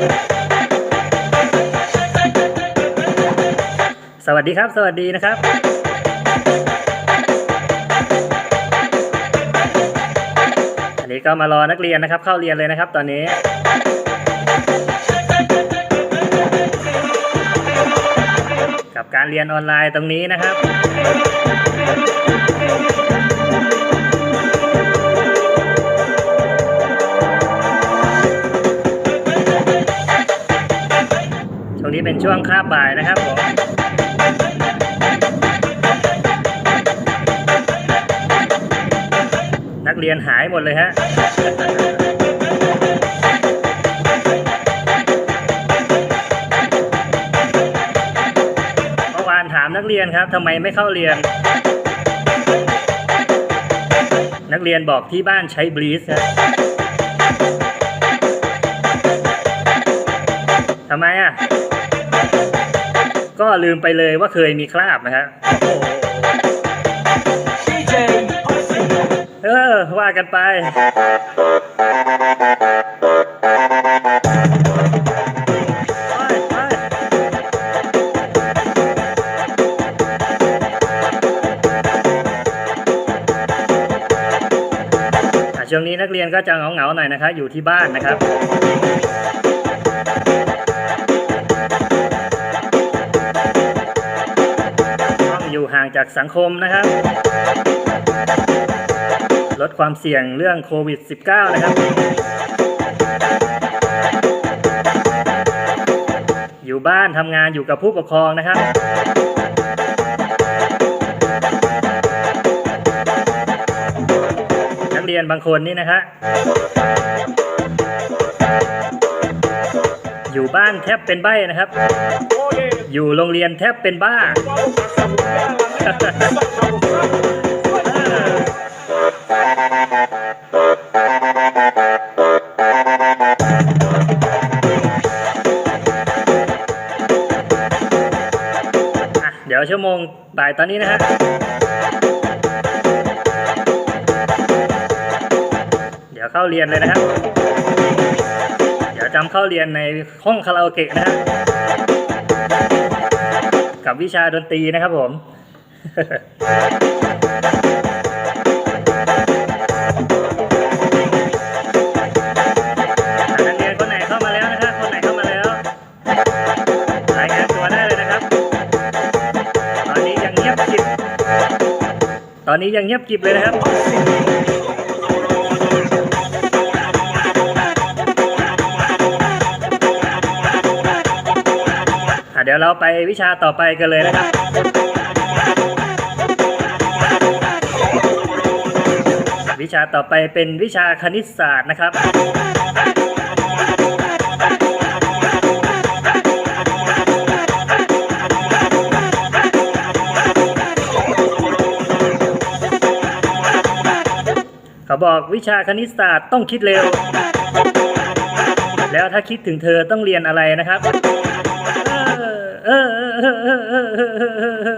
สวัสดีครับ สวัสดีนะครับ อันนี้ก็มารอนักเรียนนะครับ เข้าเรียนเลยนะครับตอนนี้กับการเรียนออนไลน์ตรงนี้นะครับ นี้เป็นช่วงคาบบ่ายนะครับผมนักเรียนหายหมดเลยฮะเมื่อวานถามนักเรียนครับทำไมไม่เข้าเรียน นักเรียนบอกที่บ้านใช้บลีสครับทำไมอะ ก็ลืมไปเลยว่าเคยมีคราบนะครับ DJ Austin. เออ ว่ากันไปช่วงนี้นักเรียนก็จะเหงาๆหน่อยนะครับอยู่ที่บ้านนะครับ ห่างจากสังคมนะครับ ลดความเสี่ยงเรื่องโควิด -19 นะครับ อยู่บ้านทำงานอยู่กับผู้ปกครองนะครับ นักเรียนบางคนนี่นะฮะอยู่บ้านแทบเป็นใบ้นะครับ อยู่โรงเรียนแทบเป็นบ้า เดี๋ยวชั่วโมงบ่ายตอนนี้นะฮะเดี๋ยวเข้าเรียนเลยนะครับเดี๋ยวจำเข้าเรียนในห้องคาราโอเกะนะฮะกับวิชาดนตรีนะครับผม นักเรียนคนไหนเข้ามาแล้วนะครับ คนไหนเข้ามาแล้วรายงานตัวได้เลยนะครับ ตอนนี้ยังเงียบกริบ ตอนนี้ยังเงียบกริบเลยนะครับ อะเดี๋ยวเราไปวิชาต่อไปกันเลยนะครับ วิชาต่อไปเป็นวิชาคณิตศาสตร์นะครับ เขาบอกวิชาคณิตศาสตร์ต้องคิดเร็ว แล้วถ้าคิดถึงเธอต้องเรียนอะไรนะครับ เออเออเออเออเออ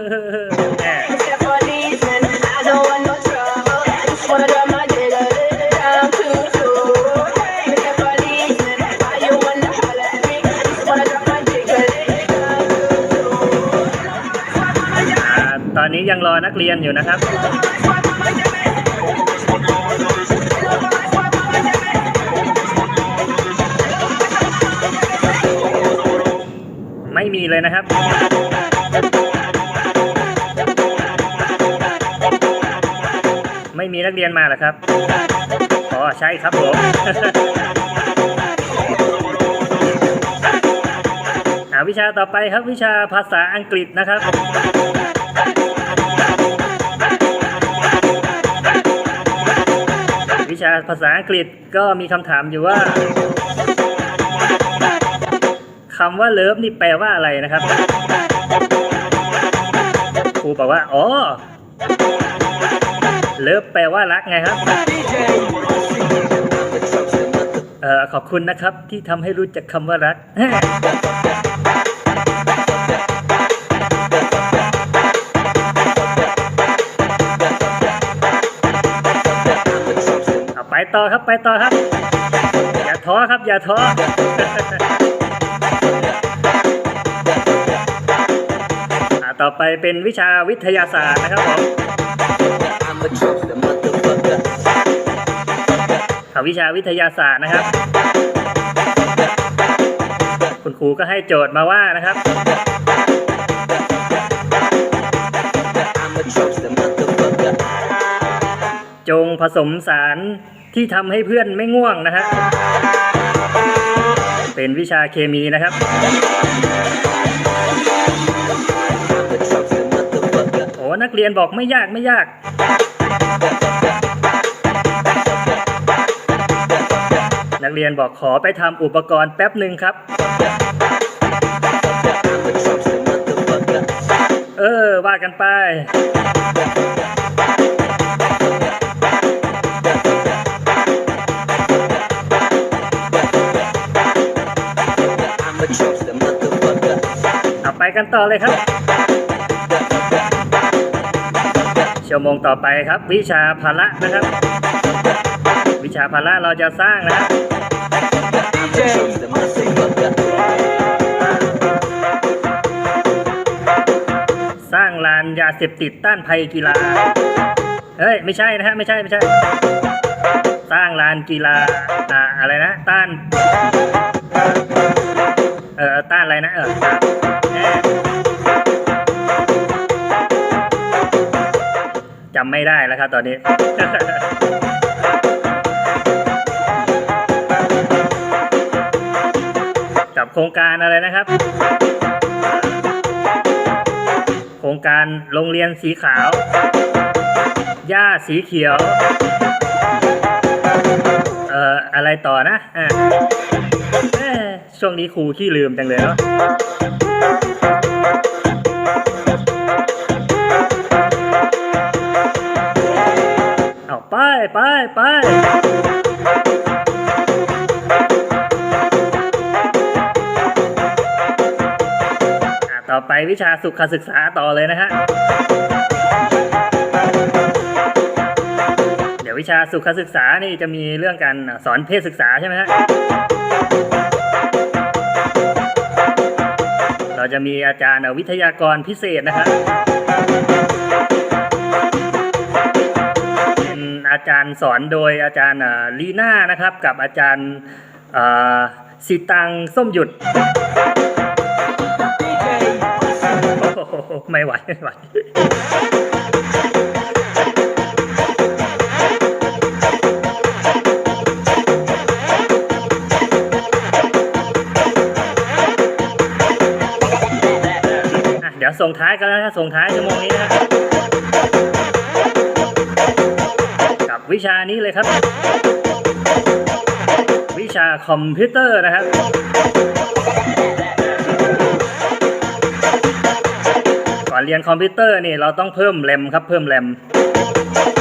ยังรอนักเรียนอยู่นะครับไม่มีเลยนะครับ ไม่มีนักเรียนมาหรอครับ อ๋อ ใช่ครับผมอ่าวิชาต่อไปครับวิชาภาษาอังกฤษนะครับ ชาภาษาอังกฤษก็มีคำถามอยู่ว่าคำว่าเลิฟนี่แปลว่าอะไรนะครับครูบอกว่าอ๋อเลิฟแปลว่ารักไงครับเอ่อขอบคุณนะครับที่ทำให้รู้จักคำว่ารัก ต่อครับไปต่อครับ อย่าท้อครับอย่าท้ออ่าต่อไปเป็นวิชาวิทยาศาสตร์นะครับผมค่ะวิชาวิทยาศาสตร์นะครับ คุณครูก็ให้โจทย์มาว่านะครับจงผสมสาร ที่ทำให้เพื่อนไม่ง่วงนะฮะเป็นวิชาเคมีนะครับโอ้นักเรียนบอกไม่ยากไม่ยากนักเรียนบอกขอไปทำอุปกรณ์แป๊บหนึ่งครับ เออ ว่ากันไป เอาไปกันต่อเลยครับ ชั่วโมงต่อไปครับ วิชาพละนะครับ วิชาพละเราจะสร้างนะครับสร้างลานยาเสพติดต้านภัยกีฬา เฮ้ย ไม่ใช่นะฮะ ไม่ใช่ ไม่ใช่ สร้างลานกีฬา อ่า อะไรนะ ต้าน เอ่อ ต้านอะไรนะำไม่ได้แล้วครับตอนนี้กับโครงการอะไรนะครับ โครงการโรงเรียนสีขาว หญ้าสีเขียว เอ่อ อะไรต่อนะ อ่าเอ้อช่วงนี้ครูขี้ลืมจังเลยเนาะ ไปไปไปอะต่อไปวิชาสุขศึกษาต่อเลยนะฮะ เดี๋ยววิชาสุขศึกษานี่จะมีเรื่องการสอนเพศศึกษาใช่ไหมฮะ เราจะมีอาจารย์วิทยากรพิเศษนะครับ อาจารย์สอนโดยอาจารย์ลีน่านะครับ กับอาจารย์สิตังส้มหยุด ไม่ไหวไม่ไหวเดี๋ยวส่งท้ายกันแล้วนะส่งท้ายชั่วโมงนี้นะ วิชานี้เลยครับ วิชาคอมพิวเตอร์นะครับ ก่อนเรียนคอมพิวเตอร์นี่เราต้องเพิ่มแรมครับเพิ่มแรม